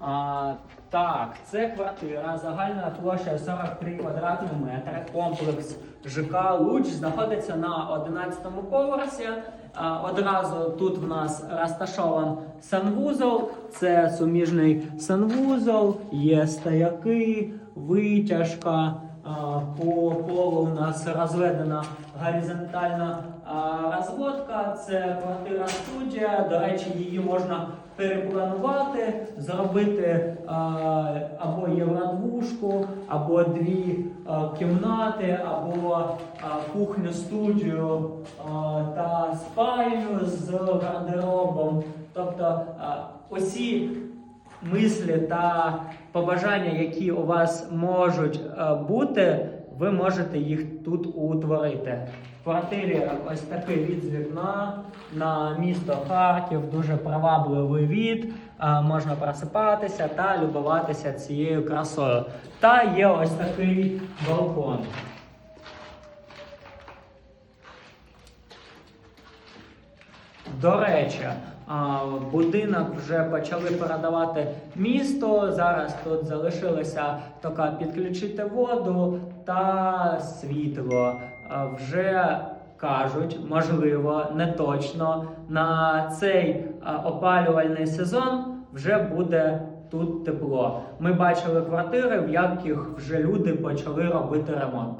А, так, це квартира, загальна площа 43 квадратні метри. Комплекс ЖК Луч знаходиться на 11-му поверсі. А, одразу тут в нас розташован санвузол. Це суміжний санвузол, є стояки, витяжка. А, По полу у нас розведена горизонтальна а, розводка. Це квартира студія. До речі, її можна перепланувати, зробити а, або євродвушку, або дві а, кімнати, або кухню студію та спальню з гардеробом. Тобто усі мислі та побажання, які у вас можуть е, бути, ви можете їх тут утворити. В квартирі ось такий від з вікна на місто Харків, дуже привабливий від. Можна просипатися та любуватися цією красою. Та є ось такий балкон. До речі, будинок вже почали передавати місто. Зараз тут залишилося тільки підключити воду та світло. Вже кажуть, можливо, не точно. На цей опалювальний сезон вже буде тут тепло. Ми бачили квартири, в яких вже люди почали робити ремонт.